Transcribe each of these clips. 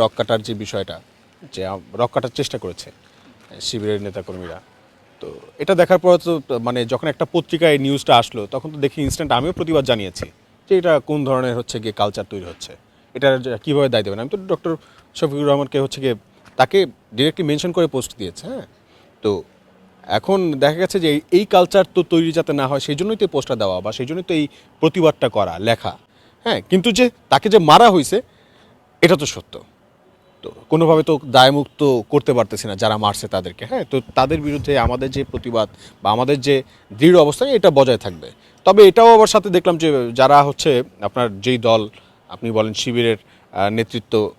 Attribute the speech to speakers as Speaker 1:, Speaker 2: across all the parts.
Speaker 1: Rock কাটার যে বিষয়টা, যে রক কাটার চেষ্টা করেছে শিবিরের নেতাকর্মীরা। তো এটা দেখার পর তো মানে যখন একটা পত্রিকায় নিউজটা আসলো, তখন তো দেখি ইনস্ট্যান্ট আমিও প্রতিবাদ জানিয়েছি যে এটা কোন ধরনের হচ্ছে গিয়ে কালচার তৈরি হচ্ছে। এটা কীভাবে দায় দেবেন? আমি তো ডক্টর শফিকুর রহমানকে হচ্ছে গিয়ে তাকে ডিরেক্টলি মেনশন করে পোস্ট দিয়েছে হ্যাঁ? তো এখন দেখা গেছে যে এই- কালচার তো তৈরি যাতে না হয় সেই জন্যই তো পোস্টটা দেওয়া বা সেই জন্যই তো এই প্রতিবাদটা করা, লেখা। হ্যাঁ কিন্তু যে তাকে যে মারা হয়েছে এটা তো সত্য। তো কোনোভাবে তো দায়মুক্ত করতে পারতেছি না যারা মারছে তাদেরকে হ্যাঁ? তো তাদের বিরুদ্ধে আমাদের যে প্রতিবাদ বা আমাদের যে দৃঢ় অবস্থান এটা বজায় থাকবে। তবে এটাও আবার সাথে দেখলাম যে যারা হচ্ছে আপনার যেই দল, আপনি বলেন শিবিরের নেতৃত্ব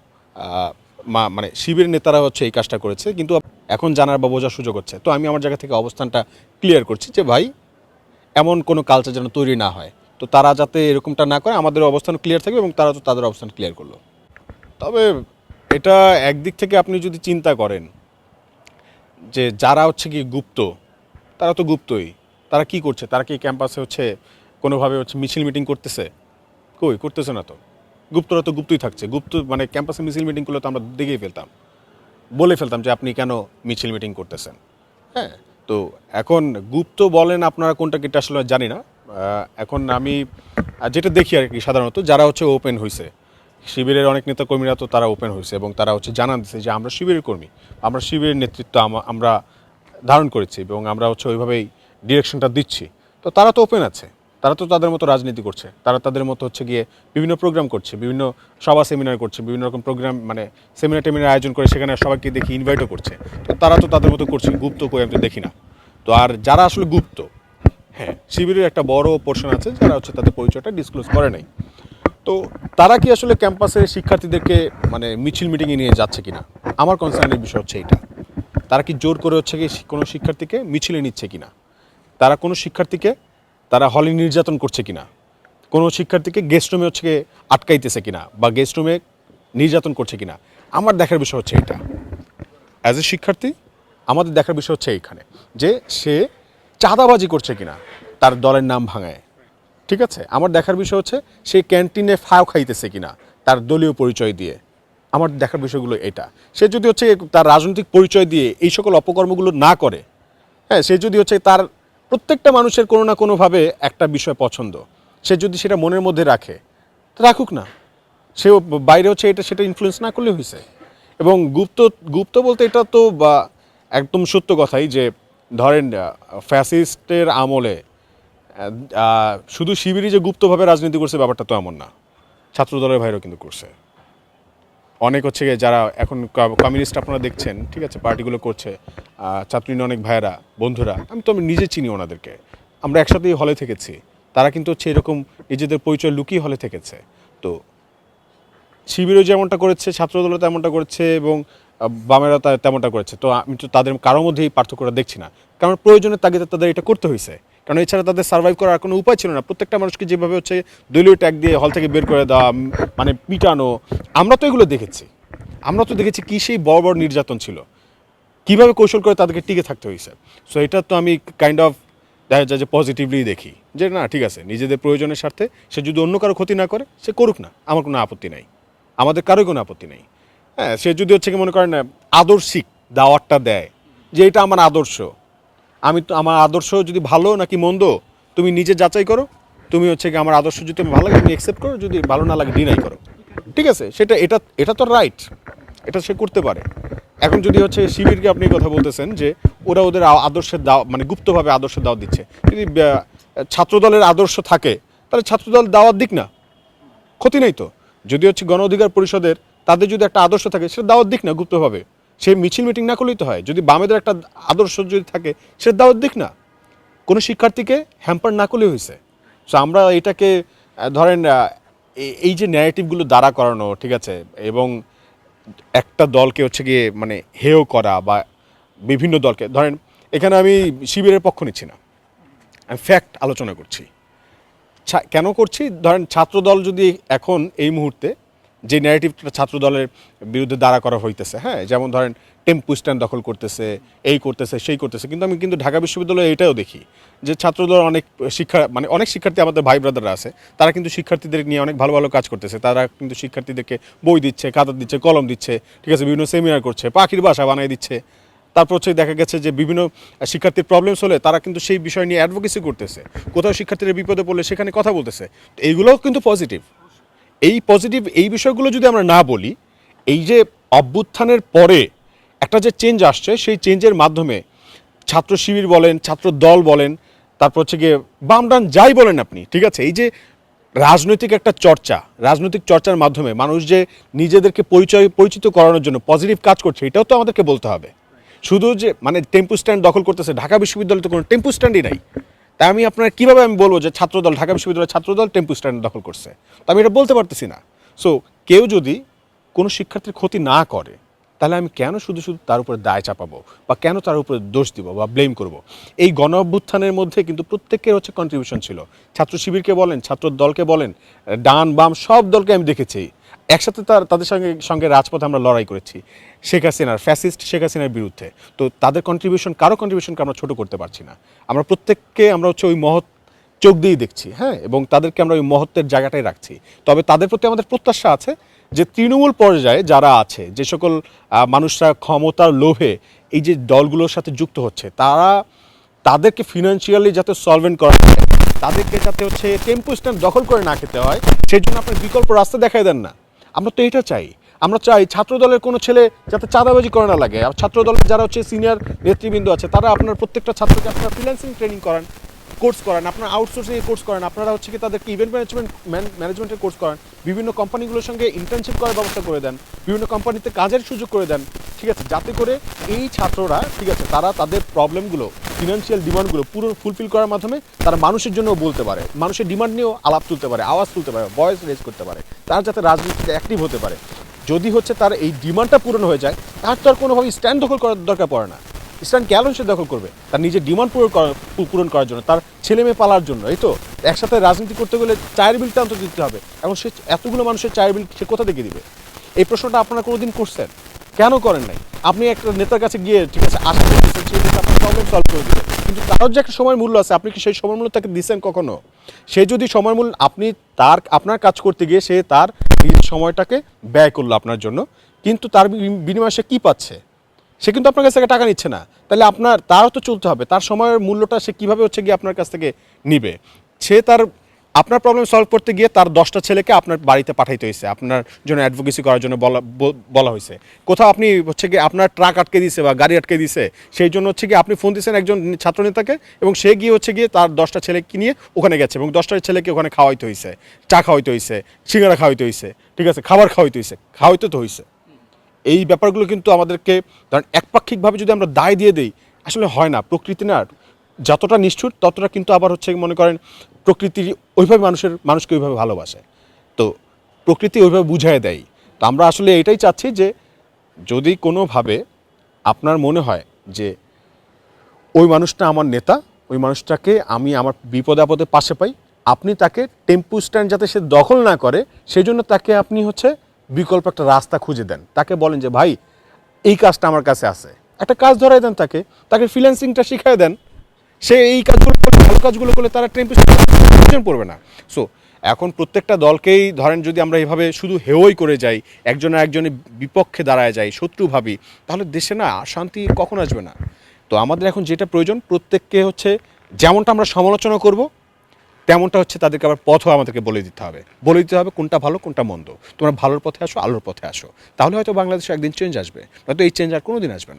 Speaker 1: মা- মানে শিবিরের নেতারা হচ্ছে এই কাজটা করেছে, কিন্তু এখন জানার বা বোঝার সুযোগ হচ্ছে। তো আমি আমার জায়গা থেকে অবস্থানটা ক্লিয়ার করছি যে, ভাই, এমন কোনো কালচার যেন তৈরি না হয়। তো তারা যাতে এরকমটা না করে, আমাদের অবস্থান ক্লিয়ার থাকবে এবং তারা তো তাদের অবস্থান ক্লিয়ার করল। তবে এটা একদিক থেকে আপনি যদি চিন্তা করেন যে যারা হচ্ছে কি গুপ্ত, তারা তো গুপ্তই। তারা কি করছে? তারা কি ক্যাম্পাসে হচ্ছে কোনোভাবে হচ্ছে মিছিল মিটিং করতেছে? কই? করতেছে না তো। গুপ্তরা তো গুপ্তই থাকছে। গুপ্ত মানে ক্যাম্পাসে মিছিল মিটিং করলে তো আমরা দেখেই ফেলতাম। বলে ফেলতাম যে আপনি কেন মিছিল মিটিং করতেছেন? হ্যাঁ তো এখন গুপ্ত বলেন আপনারা কোনটা কিটা আসলে জানি না। এখন আমি যেটা দেখি আর কি সাধারণত, যারা হচ্ছে ওপেন হয়েছে শিবিরের অনেক নেতা কর্মীরা তো তারা ওপেন হয়েছে এবং তারা হচ্ছে জানান দিচ্ছে যে আমরা শিবিরের কর্মী, আমরা শিবিরের নেতৃত্ব আমরা ধারণ করেছি এবং আমরা হচ্ছে ওইভাবেই ডিরেকশনটা দিচ্ছি। তো তারা তো ওপেন আছে, তারা তো তাদের মতো রাজনীতি করছে, তারা তাদের মতো হচ্ছে গিয়ে বিভিন্ন প্রোগ্রাম করছে, বিভিন্ন সভা সেমিনার করছে, বিভিন্ন রকম প্রোগ্রাম মানে সেমিনার টেমিনার আয়োজন করে সেখানে সবাইকে দেখি ইনভাইটও করছে। তো তারা তো তাদের মতো করছে, গুপ্ত কই আমি দেখি না। তো আর যারা আসলে গুপ্ত হ্যাঁ শিবিরের একটা বড় পোর্শন আছে যারা হচ্ছে তাদের পরিচয়টা ডিসক্লোজ করে নাই। তো তারা কি আসলে ক্যাম্পাসে শিক্ষার্থীদেরকে মানে মিছিল মিটিংয়ে নিয়ে যাচ্ছে কিনা? আমার কনসার্নের বিষয় হচ্ছে এইটা। তারা কি জোর করে হচ্ছে কি কোনো শিক্ষার্থীকে মিছিলে নিচ্ছে কিনা? তারা কোনো শিক্ষার্থীকে, তারা হলে নির্যাতন করছে কিনা? কোনো শিক্ষার্থীকে গেস্ট রুমে হচ্ছে আটকাইতেছে কিনা? বা গেস্ট রুমে নির্যাতন করছে কিনা? আমার দেখার বিষয় হচ্ছে এটা অ্যাজ এ শিক্ষার্থী, আমাদের দেখার বিষয় হচ্ছে এইখানে যে সে চাঁদাবাজি করছে কিনা, তার দলের নাম ভাঙায়। ঠিক আছে? আমার দেখার বিষয় হচ্ছে, সে ক্যান্টিনে ফাও খাইতেছে কিনা, তার দলীয় পরিচয় দিয়ে। আমার দেখার বিষয়গুলো এটা। সে যদি হচ্ছে তার রাজনৈতিক পরিচয় দিয়ে এই সকল অপকর্মগুলো না করে হ্যাঁ সে যদি হচ্ছে তার প্রত্যেকটা মানুষের কোনো না কোনোভাবে একটা বিষয় পছন্দ, সে যদি সেটা মনের মধ্যে রাখে, রাখুক না। সেও বাইরে হচ্ছে এটা, সেটা ইনফ্লুয়েন্স না করলে হয়েছে এবং গুপ্ত গুপ্ত বলতে এটা তো বা একদম সত্য কথাই যে ধরেন ফ্যাসিস্টের আমলে শুধু শিবিরই যে গুপ্তভাবে রাজনীতি করছে ব্যাপারটা তো এমন না। ছাত্রদলের ভাইরাও কিন্তু করছে। অনেক হচ্ছে যারা এখন কমিউনিস্ট আপনারা দেখছেন ঠিক আছে পার্টিগুলো করছে আহ, ছাত্র ইউনিয়ন অনেক ভাইয়েরা বন্ধুরা আমি তো আমি নিজে চিনি ওনাদেরকে। আমরা একসাথেই হলে থেকেছি। তারা কিন্তু হচ্ছে এরকম নিজেদের পরিচয় লুকিয়ে হলে থেকেছে। তো শিবিরও যেমনটা করেছে ছাত্রদলও তেমনটা করেছে এবং বামেরা তেমনটা করেছে। তো আমি তো তাদের কারোর মধ্যে এই পার্থক্যটা দেখছি না। কারণ প্রয়োজনের তাগিদে তাদের এটা করতে হয়েছে কারণ এছাড়া তাদের সার্ভাইভ করার কোনো উপায় ছিল না। প্রত্যেকটা মানুষকে যেভাবে হচ্ছে দলীয় ট্যাগ দিয়ে হল থেকে বের করে দেওয়া মানে পিটানো, আমরা তো এগুলো দেখেছি। আমরা তো দেখেছি কী সেই বড় বড় নির্যাতন ছিল। কীভাবে কৌশল করে তাদেরকে টিকে থাকতে হয়েছে। সো এটা তো আমি কাইন্ড অফ দেখা যায় যে পজিটিভলি দেখি। যে না, ঠিক আছে, নিজেদের প্রয়োজনের স্বার্থে সে যদি অন্য কারও ক্ষতি না করে, সে করুক না। আমার কোনো আপত্তি নাই। আমাদের কারোই কোনো আপত্তি নেই। হ্যাঁ সে যদি হচ্ছে কি মনে করেন আদর্শিক দাওয়াতটা দেয়, যে এটা আমার আদর্শ। আমি তো আমার আদর্শ যদি ভালো নাকি মন্দ, তুমি নিজে যাচাই করো। তুমি হচ্ছে কি আমার আদর্শ যদি তোমার ভালো লাগে, তুমি অ্যাকসেপ্ট করো, যদি ভালো না লাগে ডিনাই করো। ঠিক আছে? সেটা এটা এটা তো রাইট এটা সে করতে পারে। এখন যদি হচ্ছে শিবিরকে আপনি কথা বলতেছেন যে ওরা ওদের আদর্শের দাও মানে গুপ্তভাবে আদর্শের দাওয়াত দিচ্ছে। যদি ছাত্রদলের আদর্শ থাকে, তাহলে ছাত্রদল দাওয়াত দিক না। ক্ষতি নেই তো। যদি হচ্ছে গণ অধিকার পরিষদের তাদের যদি একটা আদর্শ থাকে, সেটা দাওয়াত দিক না গুপ্তভাবে। সে মিছিল মিটিং না করলেই তো হয়। যদি বামেদের একটা আদর্শ যদি থাকে সেটা দাওয়াত দিক না। কোনো শিক্ষার্থীকে হ্যাম্পার না করলেই হয়েছে। সো আমরা এটাকে ধরেন এই- যে ন্যারেটিভগুলো দাঁড়া করানো, ঠিক আছে, এবং একটা দলকে হচ্ছে গিয়ে মানে হেয় করা বা বিভিন্ন দলকে, ধরেন, এখানে আমি শিবিরের পক্ষ নিচ্ছি না। আমি ফ্যাক্ট আলোচনা করছি। কেন করছি? ধরেন, ছাত্রদল যদি এখন এই মুহূর্তে যে ন্যারেটিভটা ছাত্র দলের বিরুদ্ধে দাঁড়া করা হইতেছে হ্যাঁ? যেমন ধরেন, টেম্পু স্ট্যান্ড দখল করতেছে, এই করতেছে, সেই করতেছে। কিন্তু আমি কিন্তু ঢাকা বিশ্ববিদ্যালয়ে এটাও দেখি যে ছাত্রদল অনেক শিক্ষা মানে অনেক শিক্ষার্থী আমাদের ভাই ব্রাদাররা আছে, তারা কিন্তু শিক্ষার্থীদের নিয়ে অনেক ভালো ভালো কাজ করতেছে। তারা কিন্তু শিক্ষার্থীদেরকে বই দিচ্ছে, খাতা দিচ্ছে, কলম দিচ্ছে, ঠিক আছে? বিভিন্ন সেমিনার করছে, পাখির বাসা বানিয়ে দিচ্ছে। তারপর হচ্ছে দেখা গেছে যে বিভিন্ন শিক্ষার্থীর প্রবলেমস হলে তারা কিন্তু সেই বিষয় নিয়ে অ্যাডভোকেসি করতেছে। কোথাও শিক্ষার্থীরা বিপদে পড়লে সেখানে কথা বলতেছে। এইগুলোও কিন্তু পজিটিভ এই পজিটিভ এই বিষয়গুলো যদি আমরা না বলি, এই যে অভ্যুত্থানের পরে একটা যে চেঞ্জ আসছে, সেই চেঞ্জের মাধ্যমে ছাত্র শিবির বলেন, ছাত্র দল বলেন, তারপর হচ্ছে গিয়ে বাম ডান যাই বলেন আপনি, ঠিক আছে? এই যে রাজনৈতিক একটা চর্চা, রাজনৈতিক চর্চার মাধ্যমে মানুষ যে নিজেদেরকে পরিচয়, পরিচিত করানোর জন্য পজিটিভ কাজ করছে, এটাও তো আমাদেরকে বলতে হবে। শুধু যে মানে টেম্পু স্ট্যান্ড দখল করতেছে, ঢাকা বিশ্ববিদ্যালয়ে তো কোনো টেম্পু স্ট্যান্ডই নাই। তাই আমি আপনার কীভাবে আমি বলব যে ছাত্রদল, ঢাকা বিশ্ববিদ্যালয়ের ছাত্রদল টেম্পু স্ট্যান্ড দখল করছে? তো আমি এটা বলতে পারতেছি না। সো কেউ যদি কোনো শিক্ষার্থীর ক্ষতি না করে, তাহলে আমি কেন শুধু শুধু তার উপরে দায় চাপাবো বা কেন তার উপরে দোষ দিব বা ব্লেম করব? এই গণ অভ্যুত্থানের মধ্যে কিন্তু প্রত্যেকের হচ্ছে কন্ট্রিবিউশন ছিল। ছাত্র শিবিরকে বলেন ছাত্র দলকে বলেন, ডান বাম সব দলকে আমি দেখেছি। একসাথে তার তাদের সঙ্গে সঙ্গে রাজপথে আমরা লড়াই করেছি। শেখ হাসিনার ফ্যাসিস্ট শেখ হাসিনার বিরুদ্ধে। তো তাদের কন্ট্রিবিউশন কারও কন্ট্রিবিউশনকে আমরা ছোট করতে পারছি না। আমরা প্রত্যেককে আমরা হচ্ছে ওই মহৎ চোখ দিয়েই দেখছি হ্যাঁ? এবং তাদেরকে আমরা ওই মহত্বের জায়গাটাই রাখছি। তবে তাদের প্রতি আমাদের প্রত্যাশা আছে যে তৃণমূল পর্যায়ে যারা আছে, যে সকল মানুষরা ক্ষমতার লোভে এই যে দলগুলোর সাথে যুক্ত হচ্ছে, তারা তাদেরকে ফিনান্সিয়ালি যাতে সলভেন্ট করা যায়, তাদেরকে যাতে হচ্ছে টেম্পো স্ট্যান্ড দখল করে না খেতে হয় সেই জন্য আপনার বিকল্প রাস্তা দেখাই দেন না। আমরা তো এটা চাই। আমরা চাই ছাত্র দলের কোনো ছেলে যাতে চাঁদাবাজি করে না লাগে। আর ছাত্র দলের যারা হচ্ছে সিনিয়র নেতৃবৃন্দ আছে, তারা আপনার প্রত্যেকটা ছাত্রকে আপনার ফ্রিল্যান্সিং ট্রেনিং করান কোর্স করান, আপনার আউটসোর্সিং কোর্স করান, আপনারা হচ্ছে কি তাদেরকে ইভেন্ট ম্যানেজমেন্ট ম্যানেজমেন্টের কোর্স করান, বিভিন্ন কোম্পানিগুলোর সঙ্গে ইন্টার্নশিপ করার ব্যবস্থা করে দেন, বিভিন্ন কোম্পানিতে কাজের সুযোগ করে দেন, ঠিক আছে? যাতে করে এই ছাত্ররা, ঠিক আছে? তারা তাদের প্রবলেমগুলো ফিনান্সিয়াল ডিমান্ডগুলো পুরো ফুলফিল করার মাধ্যমে তারা মানুষের জন্য বলতে পারে। মানুষের ডিমান্ড নিয়েও আলাপ তুলতে পারে, আওয়াজ তুলতে পারে ভয়েস রেজ করতে পারে। তারা যাতে রাজনীতিতে অ্যাক্টিভ হতে পারে। যদি হচ্ছে তার এই ডিমান্ডটা পূরণ হয়ে যায়, তার তো আর কোনোভাবে স্ট্যান্ড দখল করার দরকার পড়ে না। স্ট্যান্ড কেন সে দখল করবে, তার নিজের ডিমান্ড পূরণ পূরণ করার জন্য, তার ছেলে মেয়ে পালার জন্য, এই তো? একসাথে রাজনীতি করতে গেলে চায়ের বিলটা অন্তত দিতে হবে। এবং সে এতগুলো মানুষের চায়ের বিল সে কোথা থেকে দিবে? এই প্রশ্নটা আপনারা কোনোদিন করছেন? কেন করেন নাই? আপনি একটা নেতার কাছে গিয়ে, ঠিক আছে প্রবলেম সলভ করে কিন্তু তারও যে একটা সময় মূল্য আছে, আপনি কি সেই সময় মূল্য তাকে দিচ্ছেন কখনো? সে যদি সময় মূল্য, আপনি তার, আপনার কাজ করতে গিয়ে সে তার সময়টাকে ব্যয় করল আপনার জন্য, কিন্তু তার বিনিময়ে সে কী পাচ্ছে? সে কিন্তু আপনার কাছ থেকে টাকা নিচ্ছে না। তাহলে আপনার, তারও তো চলতে হবে। তার সময়ের মূল্যটা সে কীভাবে হচ্ছে গিয়ে আপনার কাছ থেকে নিবে? সে তার আপনার প্রবলেম সলভ করতে গিয়ে তার দশটা ছেলেকে আপনার বাড়িতে পাঠাইতে হয়েছে আপনার জন্য অ্যাডভোকেসি করার জন্য বলা বলা হয়েছে কোথাও আপনি হচ্ছে গিয়ে আপনার ট্রাক আটকে দিয়েছে বা গাড়ি আটকে দিয়েছে সেই জন্য হচ্ছে গিয়ে আপনি ফোন দিয়েছেন একজন ছাত্রনেতাকে এবং সে গিয়ে হচ্ছে গিয়ে তার দশটা ছেলেকে নিয়ে ওখানে গেছে এবং দশটা ছেলেকে ওখানে খাওয়াইতে হয়েছে চা খাওয়াইতে হয়েছে সিঙ্গারা খাওয়াইতে হয়েছে ঠিক আছে, খাবার খাওয়াইতে হয়েছে খাওয়াইতে তো হয়েছে এই ব্যাপারগুলো কিন্তু আমাদেরকে ধরেন একপাক্ষিকভাবে যদি আমরা দায় দিয়ে দিই, আসলে হয় না, প্রকৃতি না যতটা নিষ্ঠুর, ততটা কিন্তু আবার হচ্ছে মনে করেন প্রকৃতি ওইভাবে মানুষের, মানুষকে ওইভাবে ভালোবাসে। তো প্রকৃতি ওইভাবে বুঝায় দেয়। তো আমরা আসলে এটাই চাচ্ছি যে যদি কোনোভাবে আপনার মনে হয় যে ওই মানুষটা আমার নেতা, ওই মানুষটাকে আমি আমার বিপদে আপদে পাশে পাই, আপনি তাকে টেম্পু স্ট্যান্ড যাতে সে দখল না করে সেই জন্য তাকে আপনি হচ্ছে বিকল্প একটা রাস্তা খুঁজে দেন। তাকে বলেন যে, ভাই, এই কাজটা আমার কাছে আছে। একটা কাজ ধরাই দেন তাকে তাকে ফ্রিল্যান্সিংটা শিখাই দেন। সে এই কাজগুলো করলে, ভালো কাজগুলো করলে তারা টেম্পু প্রয়োজন পড়বে না। সো এখন প্রত্যেকটা দলকেই ধরেন যদি আমরা এভাবে শুধু হেওই করে যাই, একজন একজনের বিপক্ষে দাঁড়ায় যাই, শত্রু ভাবি, তাহলে দেশে না শান্তি কখন আসবে না? তো আমাদের এখন যেটা প্রয়োজন, প্রত্যেককে হচ্ছে যেমনটা আমরা সমালোচনা করব, তেমনটা হচ্ছে তাদেরকে আবার পথও আমাদেরকে বলে দিতে হবে। বলে দিতে হবে কোনটা ভালো, কোনটা মন্দ। তোমরা ভালোর পথে আসো, আলোর পথে আসো। তাহলে হয়তো বাংলাদেশে একদিন চেঞ্জ আসবে। নয়তো এই চেঞ্জ আর কোনো দিন আসবে না।